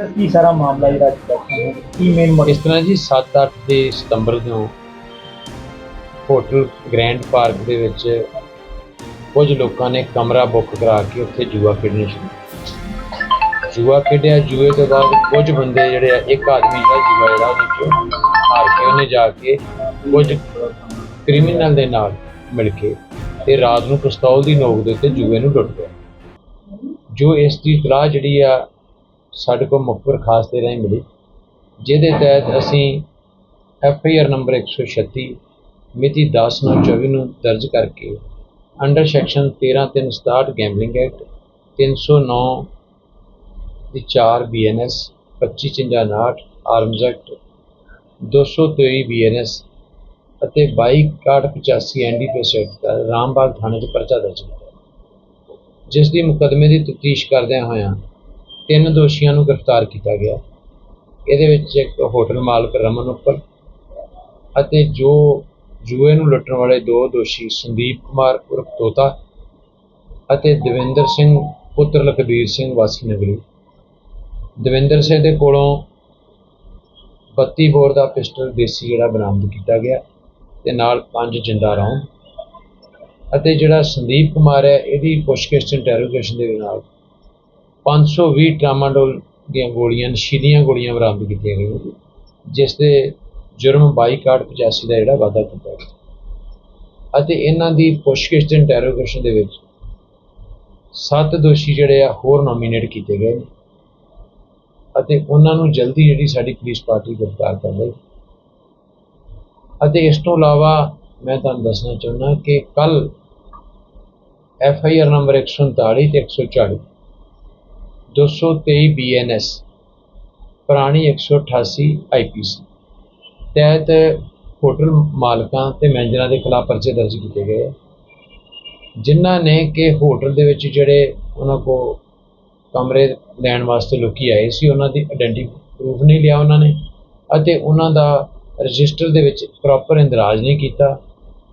Sir ਕੀ ਸਾਰਾ ਮਾਮਲਾ ਜਿਹੜਾ ਅੱਜ ਤੱਕ ਕੀ ਮੇਨ ਇਸ ਤਰ੍ਹਾਂ ਜੀ 7-8 ਦੇ ਸਤੰਬਰ ਤੋਂ ਹੋਟਲ ਗ੍ਰੈਂਡ ਪਾਰਕ ਦੇ ਵਿੱਚ ਕੁਝ ਲੋਕਾਂ ਨੇ ਕਮਰਾ ਬੁੱਕ ਕਰਾ ਕੇ ਉੱਥੇ ਜੂਆ ਖੇਡਣਾ ਸ਼ੁਰੂ ਕੀਤਾ। ਜੂਆ ਖੇਡਿਆ, ਜੂਏ ਤੋਂ ਬਾਅਦ ਕੁਝ ਬੰਦੇ ਜਿਹੜੇ ਆ, ਇੱਕ ਆਦਮੀ ਜਿਹੜਾ ਜੂਆ ਜਿਹੜਾ ਉਹਦੇ ਚੋਂ ਹਾਰ ਕੇ ਉਹਨੇ ਜਾ ਕੇ ਕੁਝ ਕ੍ਰਿਮੀਨਲ ਦੇ ਨਾਲ ਮਿਲ ਕੇ ਤੇ ਰਾਤ ਨੂੰ ਪਿਸਤੌਲ ਦੀ ਨੋਕ ਦੇ ਉੱਤੇ ਜੂਏ ਨੂੰ ਲੁੱਟ ਗਿਆ ਜੋ ਇਸ ਦੀ ਇਤਲਾਹ ਜਿਹੜੀ ਆ ਸਾਡੇ ਕੋਲ ਮੁਖਬਰ ਖਾਸ ਦੇ ਰਾਹੀਂ ਮਿਲੀ, ਜਿਹਦੇ ਤਹਿਤ ਅਸੀਂ ਐਫ ਆਈ ਆਰ ਨੰਬਰ 136 ਮਿਤੀ 10/9/24 ਨੂੰ ਦਰਜ ਕਰਕੇ ਅੰਡਰ ਸੈਕਸ਼ਨ 13367 ਗੈਂਬਲਿੰਗ ਐਕਟ 309 ਦੀ 4 ਬੀਐਨਐਸ 2559 ਆਰਮਜ਼ ਐਕਟ 223 ਬੀਐਨਐਸ ਅਤੇ 2285 ਐਨਡੀਪੀਐਸ ਐਕਟ ਦਾ ਰਾਮਬਾਗ ਥਾਣੇ 'ਚ ਪਰਚਾ ਦਰਜ ਕੀਤਾ। ਜਿਸ ਦੀ ਮੁਕੱਦਮੇ ਦੀ ਤਫਤੀਸ਼ ਕਰਦਿਆਂ ਹੋਇਆਂ ਤਿੰਨ ਦੋਸ਼ੀਆਂ ਨੂੰ ਗ੍ਰਿਫਤਾਰ ਕੀਤਾ ਗਿਆ। ਇਹਦੇ ਵਿੱਚ ਇੱਕ ਹੋਟਲ ਮਾਲਕ ਰਮਨ ਉੱਪਰ ਅਤੇ ਜੋ ਜੂਏ ਨੂੰ ਲੁੱਟਣ ਵਾਲੇ ਦੋ ਦੋਸ਼ੀ ਸੰਦੀਪ ਕੁਮਾਰ ਉਰਫ ਤੋਤਾ ਅਤੇ ਦਵਿੰਦਰ ਸਿੰਘ, ਪੁੱਤਰ ਲਖਬੀਰ ਸਿੰਘ, ਵਾਸੀ ਨਗਰੀ। ਦਵਿੰਦਰ ਸਿੰਘ ਦੇ ਕੋਲੋਂ 32 ਬੋਰ ਦਾ ਪਿਸਟਲ ਦੇਸੀ ਜਿਹੜਾ ਬਰਾਮਦ ਕੀਤਾ ਗਿਆ ਤੇ ਨਾਲ ਪੰਜ ਜਿੰਦਾ ਰੌਂਦ ਅਤੇ ਜਿਹੜਾ ਸੰਦੀਪ ਕੁਮਾਰ ਹੈ, ਇਹਦੀ ਪੁੱਛਗਿੱਛ ਇੰਟਰੋਗੇਸ਼ਨ ਦੇ ਨਾਲ 520 ਟਰਾਮਾਡੋਲ ਦੀਆਂ ਗੋਲੀਆਂ, ਨਸ਼ੀਲੀਆਂ ਗੋਲੀਆਂ ਬਰਾਮਦ ਕੀਤੀਆਂ ਗਈਆਂ ਜਿਸ ਦੇ ਜੁਰਮ 2285 ਦਾ ਜਿਹੜਾ ਵਾਅਦਾ ਕੀਤਾ ਗਿਆ। ਅਤੇ ਇਹਨਾਂ ਦੀ ਪੁੱਛਗਿੱਛ ਤੇ ਇੰਟਰੋਗੇਸ਼ਨ ਦੇ ਵਿੱਚ ਸੱਤ ਦੋਸ਼ੀ ਜਿਹੜੇ ਆ ਹੋਰ ਨੋਮੀਨੇਟ ਕੀਤੇ ਗਏ ਨੇ। ਅਤੇ ਉਹਨਾਂ ਨੂੰ ਜਲਦੀ ਜਿਹੜੀ ਸਾਡੀ ਪੁਲਿਸ ਪਾਰਟੀ ਗ੍ਰਿਫਤਾਰ ਕਰ ਲਈ ਅਤੇ ਇਸ ਤੋਂ ਇਲਾਵਾ ਮੈਂ ਤੁਹਾਨੂੰ ਦੱਸਣਾ ਚਾਹੁੰਦਾ ਕਿ ਕੱਲ ਐਫ ਆਈ ਆਰ ਨੰਬਰ 139 ਤੇ 140 ਦੋ ਸੌ ਤੇਈ ਬੀ 223 ਬੀਐਨਐਸ ਪੁਰਾਣੀ ਇੱਕ ਸੌ ਅਠਾਸੀ ਆਈ ਪੀ ਸੀ। ਤਹਿਤ ਹੋਟਲ ਮਾਲਕਾਂ ਤੇ ਮੈਨੇਜਰਾਂ ਦੇ ਖਿਲਾਫ ਪਰਚੇ ਦਰਜ ਕੀਤੇ ਗਏ। ਜਿਨ੍ਹਾਂ ਨੇ ਕਿ ਹੋਟਲ ਦੇ ਵਿੱਚ ਜਿਹੜੇ ਉਹਨਾਂ ਕੋ ਕਮਰੇ ਲੈਣ ਵਾਸਤੇ ਲੋਕੀ ਆਏ ਸੀ, ਉਹਨਾਂ ਦੀ ਆਇਡੈਂਟੀ ਪ੍ਰੂਫ ਨਹੀਂ ਲਿਆ ਉਹਨਾਂ ਨੇ ਅਤੇ ਉਹਨਾਂ ਦਾ ਰਜਿਸਟਰ ਦੇ ਵਿੱਚ ਪ੍ਰੋਪਰ ਇੰਦਰਾਜ ਨਹੀਂ ਕੀਤਾ।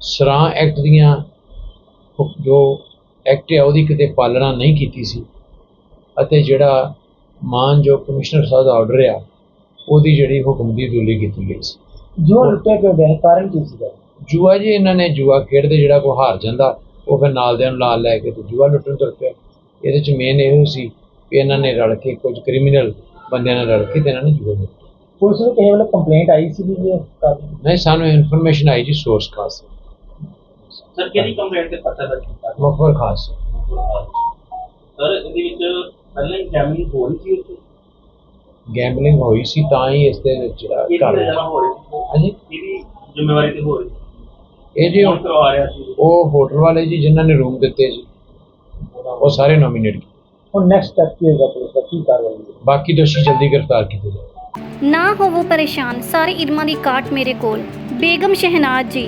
ਸਰਾਂ ਐਕਟ ਦੀਆਂ ਜੋ ਐਕਟ ਹੈ ਉਹਦੀ ਕਿਤੇ ਪਾਲਣਾ ਨਹੀਂ ਕੀਤੀ ਸੀ। ਅਤੇ ਜਿਹੜਾ ਮਾਨਯੋਗ ਕਮਿਸ਼ਨਰ ਸਾਹਿਬ ਦਾ ਆਰਡਰ ਆ ਉਹਦੀ ਜਿਹੜੀ ਹੁਕਮ ਦੀ ਉਲੀਕ ਕੀਤੀ ਗਈ ਸੀ। ਜੋ ਲੁੱਟਿਆ ਕਿਉਂ ਗਿਆ? ਕਾਰਨ ਕੀ ਸੀਗਾ? ਜੂਆ ਜੀ ਇਹਨਾਂ ਨੇ ਜੂਆ ਖੇਡਦੇ ਜਿਹੜਾ ਕੋਈ ਹਾਰ ਜਾਂਦਾ ਉਹ ਫਿਰ ਨਾਲ ਦਿਆਂ ਨੂੰ ਨਾਲ ਲੈ ਕੇ ਤੇ ਜੂਆ ਲੁੱਟਣ ਤੁਰ ਪਿਆ। ਇਹਦੇ ਚ ਮੇਨ ਇਹੋ ਸੀ ਕਿ ਇਹਨਾਂ ਨੇ ਰਲ ਕੇ ਕੁਝ ਕ੍ਰਿਮੀਨਲ ਬੰਦਿਆਂ ਨਾਲ ਰਲ ਕੇ ਤੇ ਇਹਨਾਂ ਨੇ ਜੂਆ ਲੁੱਟਿਆ ਪੁਲਿਸ ਨੂੰ ਕਿਸੇ ਵੇਲੇ ਕੰਪਲੇਂਟ ਆਈ ਸੀ ਵੀ ਇਹ ਕਾਰਨ? ਨਹੀਂ ਸਾਨੂੰ ਇਨਫੋਰਮੇਸ਼ਨ ਆਈ ਜੀ ਸੋਰਸ ਖਾਸ। ਸਰ ਕਿਹੜੀ ਕੰਪਲੇਂਟ ਤੇ ਪਰਚਾ ਦਰਜ ਕੀਤਾ? ਮੁਖਬਰ ਖਾਸ। ਸਰ ਇਹਦੇ ਵਿੱਚ ਪਹਿਲਾਂ ਹੀ ਗੈਮਲਿੰਗ ਹੋ ਰਹੀ ਸੀ ਉੱਥੇ। ਗੈਂਬਲਿੰਗ ਹੋਈ ਸੀ ਤਾਂ ਹੀ ਇਸ ਦੇ ਵਿੱਚ ਕਰ ਵਜ੍ਹਾ ਨਾਲ ਹੋ ਰਹੀ ਸੀ? ਹਾਂਜੀ? ਕਿਹਦੀ ਜ਼ਿੰਮੇਵਾਰੀ ਤੇ ਹੋ ਰਹੀ ਸੀ? ਇਹ ਜੀ ਕੌਣ ਕਰਵਾ ਰਿਹਾ ਸੀ। ਉਹ ਹੋਟਲ ਵਾਲੇ ਜੀ ਜਿਨ੍ਹਾਂ ਨੇ ਰੂਮ ਦਿੱਤੇ ਜੀ ਉਹ ਸਾਰੇ ਨੋਮੀਨੇਟ ਹੁਣ ਨੈਕਸਟ ਸਟੈਪ ਕੀ ਹੋਏਗਾ ਪੁਲਿਸ ਦਾ? ਕੀ ਕਾਰਵਾਈ ਹੋਏਗੀ ਬਾਕੀ ਦੋਸ਼ੀ ਜਲਦੀ ਗ੍ਰਿਫਤਾਰ ਕੀਤੇ ਜਾਣ ਨਾ ਹੋਵੋ ਪਰੇਸ਼ਾਨ ਸਾਰੇ ਇਲਮਾਂ ਦੀ ਕਾਟ ਮੇਰੇ ਕੋਲ। ਬੇਗਮ ਸ਼ਹਿਨਾਜ਼ ਜੀ।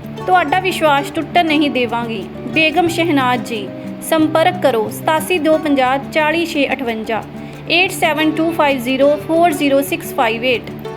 ਤੁਹਾਡਾ ਵਿਸ਼ਵਾਸ ਟੁੱਟਣ ਨਹੀਂ ਦੇਵਾਂਗੀ। ਬੇਗਮ ਸ਼ਹਿਨਾਜ਼ ਜੀ ਸੰਪਰਕ ਕਰੋ 8725 40658 8725040658